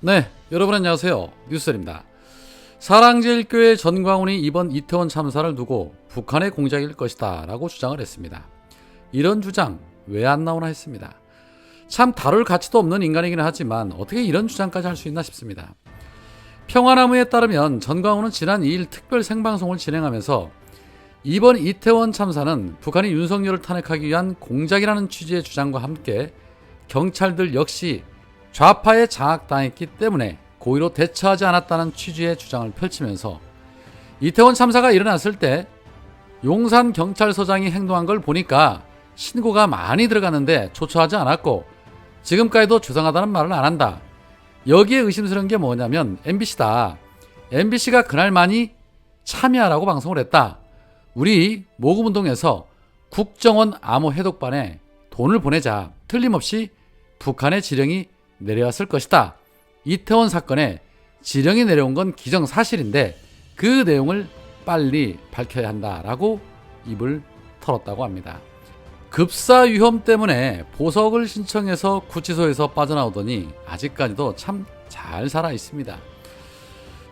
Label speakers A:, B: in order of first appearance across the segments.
A: 네, 여러분 안녕하세요. 뉴스입니다. 사랑제일교회 전광훈이 이번 이태원 참사를 두고 북한의 공작일 것이다 라고 주장을 했습니다. 이런 주장 왜 안 나오나 했습니다. 참 다룰 가치도 없는 인간이긴 하지만 어떻게 이런 주장까지 할 수 있나 싶습니다. 평화나무에 따르면 전광훈은 지난 2일 특별 생방송을 진행하면서 이번 이태원 참사는 북한이 윤석열을 탄핵하기 위한 공작이라는 취지의 주장과 함께 경찰들 역시 좌파에 장악당했기 때문에 고의로 대처하지 않았다는 취지의 주장을 펼치면서 이태원 참사가 일어났을 때 용산 경찰서장이 행동한 걸 보니까 신고가 많이 들어갔는데 조처하지 않았고 지금까지도 죄송하다는 말을 안 한다. 여기에 의심스러운 게 뭐냐면 MBC다. MBC가 그날 많이 참여하라고 방송을 했다. 우리 모금운동에서 국정원 암호 해독반에 돈을 보내자. 틀림없이 북한의 지령이 내려왔을 것이다. 이태원 사건에 지령이 내려온 건 기정사실인데 그 내용을 빨리 밝혀야 한다라고 입을 털었다고 합니다. 급사 위험 때문에 보석을 신청해서 구치소에서 빠져나오더니 아직까지도 참 잘 살아 있습니다.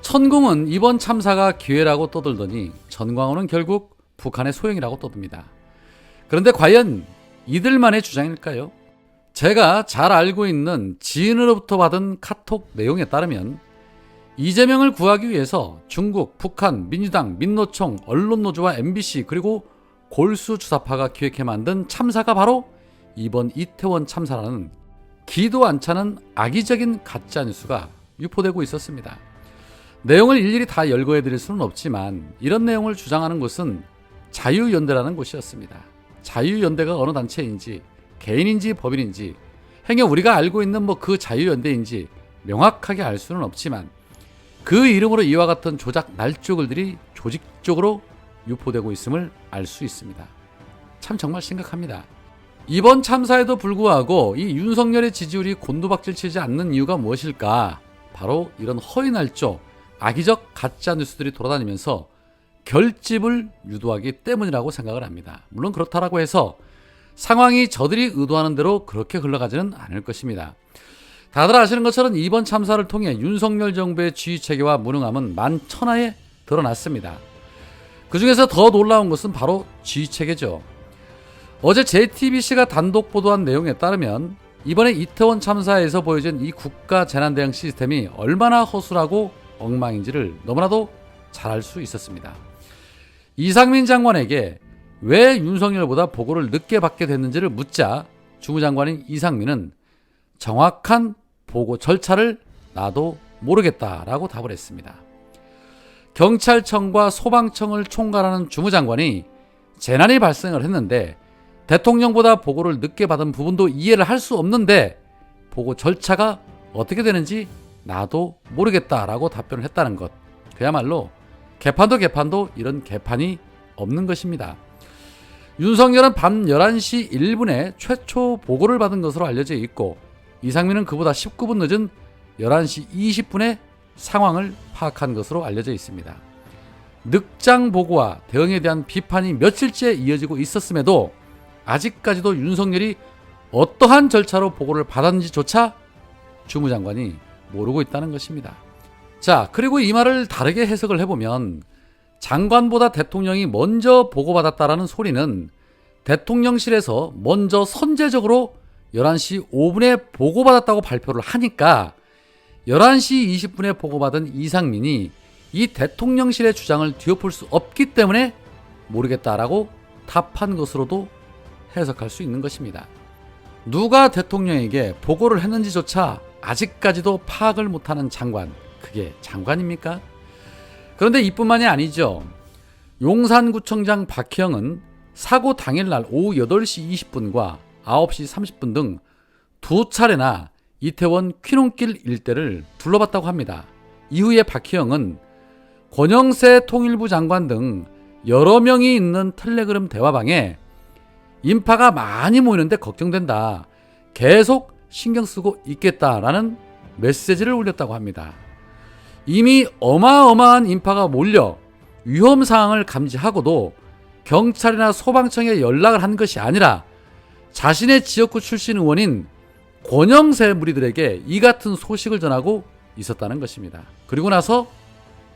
A: 천공은 이번 참사가 기회라고 떠들더니 전광훈은 결국 북한의 소행이라고 떠듭니다. 그런데 과연 이들만의 주장일까요? 제가 잘 알고 있는 지인으로부터 받은 카톡 내용에 따르면 이재명을 구하기 위해서 중국, 북한, 민주당, 민노총, 언론노조와 MBC 그리고 골수 주사파가 기획해 만든 참사가 바로 이번 이태원 참사라는 기도 안 차는 악의적인 가짜 뉴스가 유포되고 있었습니다. 내용을 일일이 다 열거해 드릴 수는 없지만 이런 내용을 주장하는 곳은 자유연대라는 곳이었습니다. 자유연대가 어느 단체인지 개인인지 법인인지 행여 우리가 알고 있는 뭐 그 자유연대인지 명확하게 알 수는 없지만 그 이름으로 이와 같은 조작 날조글들이 조직적으로 유포되고 있음을 알 수 있습니다. 참 정말 심각합니다. 이번 참사에도 불구하고 이 윤석열의 지지율이 곤두박질 치지 않는 이유가 무엇일까? 바로 이런 허위 날조, 악의적 가짜 뉴스들이 돌아다니면서 결집을 유도하기 때문이라고 생각을 합니다. 물론 그렇다라고 해서 상황이 저들이 의도하는 대로 그렇게 흘러가지는 않을 것입니다. 다들 아시는 것처럼 이번 참사를 통해 윤석열 정부의 지휘 체계와 무능함은 만천하에 드러났습니다. 그 중에서 더 놀라운 것은 바로 지휘 체계죠. 어제 JTBC가 단독 보도한 내용에 따르면 이번에 이태원 참사에서 보여진 이 국가 재난 대응 시스템이 얼마나 허술하고 엉망인지를 너무나도 잘 알 수 있었습니다. 이상민 장관에게 왜 윤석열보다 보고를 늦게 받게 됐는지를 묻자 주무장관인 이상민은 정확한 보고 절차를 나도 모르겠다라고 답을 했습니다. 경찰청과 소방청을 총괄하는 주무장관이 재난이 발생을 했는데 대통령보다 보고를 늦게 받은 부분도 이해를 할 수 없는데 보고 절차가 어떻게 되는지 나도 모르겠다라고 답변을 했다는 것. 그야말로 개판도 개판도 이런 개판이 없는 것입니다. 윤석열은 밤 11시 1분에 최초 보고를 받은 것으로 알려져 있고 이상민은 그보다 19분 늦은 11시 20분에 상황을 파악한 것으로 알려져 있습니다. 늑장 보고와 대응에 대한 비판이 며칠째 이어지고 있었음에도 아직까지도 윤석열이 어떠한 절차로 보고를 받았는지조차 주무장관이 모르고 있다는 것입니다. 자, 그리고 이 말을 다르게 해석을 해보면 장관보다 대통령이 먼저 보고받았다라는 소리는 대통령실에서 먼저 선제적으로 11시 5분에 보고받았다고 발표를 하니까 11시 20분에 보고받은 이상민이 이 대통령실의 주장을 뒤엎을 수 없기 때문에 모르겠다라고 답한 것으로도 해석할 수 있는 것입니다. 누가 대통령에게 보고를 했는지조차 아직까지도 파악을 못하는 장관, 그게 장관입니까? 그런데 이뿐만이 아니죠. 용산구청장 박희영은 사고 당일날 오후 8시 20분과 9시 30분 등 두 차례나 이태원 퀴논길 일대를 둘러봤다고 합니다. 이후에 박희영은 권영세 통일부 장관 등 여러 명이 있는 텔레그램 대화방에 인파가 많이 모이는데 걱정된다. 계속 신경 쓰고 있겠다라는 메시지를 올렸다고 합니다. 이미 어마어마한 인파가 몰려 위험 상황을 감지하고도 경찰이나 소방청에 연락을 한 것이 아니라 자신의 지역구 출신 의원인 권영세 무리들에게 이 같은 소식을 전하고 있었다는 것입니다. 그리고 나서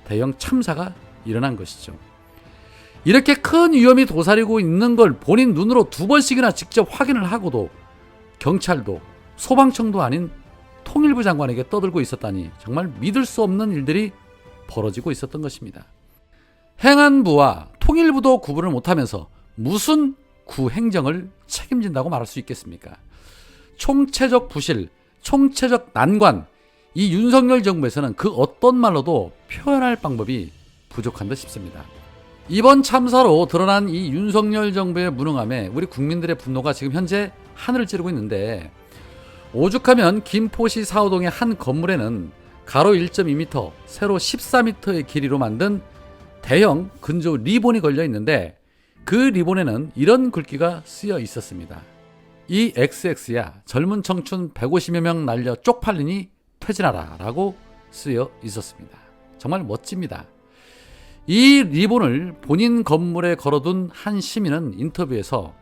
A: 대형 참사가 일어난 것이죠. 이렇게 큰 위험이 도사리고 있는 걸 본인 눈으로 두 번씩이나 직접 확인을 하고도 경찰도 소방청도 아닌 통일부 장관에게 떠들고 있었다니 정말 믿을 수 없는 일들이 벌어지고 있었던 것입니다. 행안부와 통일부도 구분을 못하면서 무슨 구행정을 책임진다고 말할 수 있겠습니까? 총체적 부실, 총체적 난관, 이 윤석열 정부에서는 그 어떤 말로도 표현할 방법이 부족한 듯 싶습니다. 이번 참사로 드러난 이 윤석열 정부의 무능함에 우리 국민들의 분노가 지금 현재 하늘을 찌르고 있는데 오죽하면 김포시 사호동의 한 건물에는 가로 1.2m, 세로 14m의 길이로 만든 대형 근조 리본이 걸려 있는데 그 리본에는 이런 글귀가 쓰여 있었습니다. 이 XX야 젊은 청춘 150여 명 날려 쪽팔리니 퇴진하라 라고 쓰여 있었습니다. 정말 멋집니다. 이 리본을 본인 건물에 걸어둔 한 시민은 인터뷰에서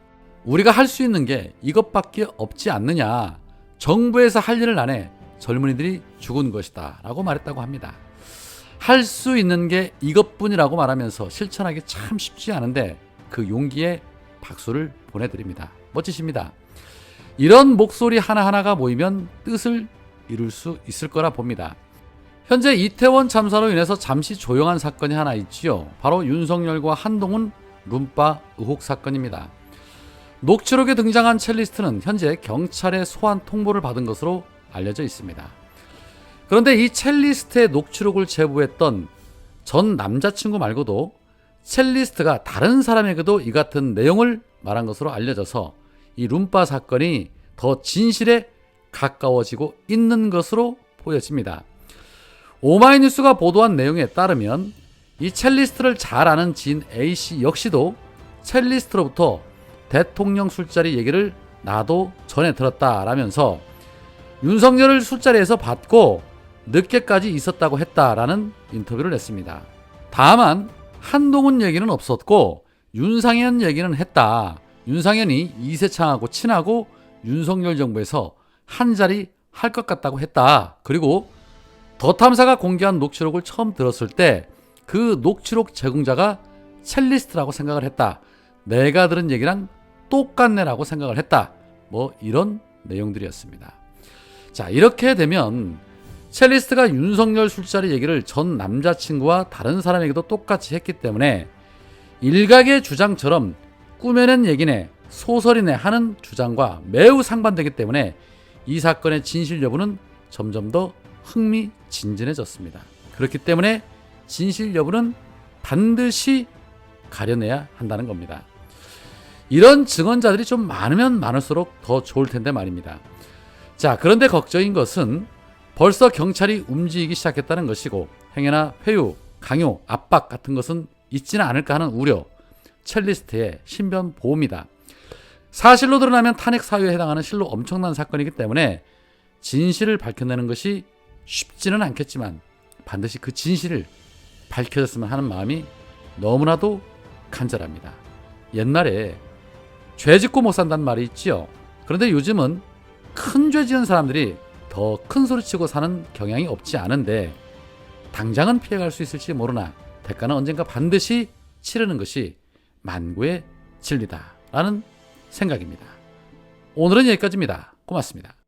A: 우리가 할 수 있는 게 이것밖에 없지 않느냐. 정부에서 할 일을 안 해. 젊은이들이 죽은 것이다. 라고 말했다고 합니다. 할 수 있는 게 이것뿐이라고 말하면서 실천하기 참 쉽지 않은데 그 용기에 박수를 보내드립니다. 멋지십니다. 이런 목소리 하나하나가 모이면 뜻을 이룰 수 있을 거라 봅니다. 현재 이태원 참사로 인해서 잠시 조용한 사건이 하나 있지요. 바로 윤석열과 한동훈 룸바 의혹 사건입니다. 녹취록에 등장한 첼리스트는 현재 경찰의 소환 통보를 받은 것으로 알려져 있습니다. 그런데 이 첼리스트의 녹취록을 제보했던 전 남자친구 말고도 첼리스트가 다른 사람에게도 이 같은 내용을 말한 것으로 알려져서 이 룸바 사건이 더 진실에 가까워지고 있는 것으로 보여집니다. 오마이뉴스가 보도한 내용에 따르면 이 첼리스트를 잘 아는 지인 A씨 역시도 첼리스트로부터 대통령 술자리 얘기를 나도 전에 들었다라면서 윤석열을 술자리에서 받고 늦게까지 있었다고 했다라는 인터뷰를 냈습니다. 다만 한동훈 얘기는 없었고 윤상현 얘기는 했다. 윤상현이 이세창하고 친하고 윤석열 정부에서 한 자리 할 것 같다고 했다. 그리고 더 탐사가 공개한 녹취록을 처음 들었을 때 그 녹취록 제공자가 첼리스트라고 생각을 했다. 내가 들은 얘기랑 똑같네라고 생각을 했다. 뭐 이런 내용들이었습니다. 자, 이렇게 되면 첼리스트가 윤석열 술자리 얘기를 전 남자친구와 다른 사람에게도 똑같이 했기 때문에 일각의 주장처럼 꾸며낸 얘기네, 소설이네 하는 주장과 매우 상반되기 때문에 이 사건의 진실 여부는 점점 더 흥미진진해졌습니다. 그렇기 때문에 진실 여부는 반드시 가려내야 한다는 겁니다. 이런 증언자들이 좀 많으면 많을수록 더 좋을 텐데 말입니다. 자, 그런데 걱정인 것은 벌써 경찰이 움직이기 시작했다는 것이고 행여나 회유, 강요, 압박 같은 것은 있지는 않을까 하는 우려, 첼리스트의 신변 보호입니다. 사실로 드러나면 탄핵 사유에 해당하는 실로 엄청난 사건이기 때문에 진실을 밝혀내는 것이 쉽지는 않겠지만 반드시 그 진실을 밝혀졌으면 하는 마음이 너무나도 간절합니다. 옛날에 죄 짓고 못 산다는 말이 있지요. 그런데 요즘은 큰 죄 지은 사람들이 더 큰 소리 치고 사는 경향이 없지 않은데 당장은 피해갈 수 있을지 모르나 대가는 언젠가 반드시 치르는 것이 만고의 진리다라는 생각입니다. 오늘은 여기까지입니다. 고맙습니다.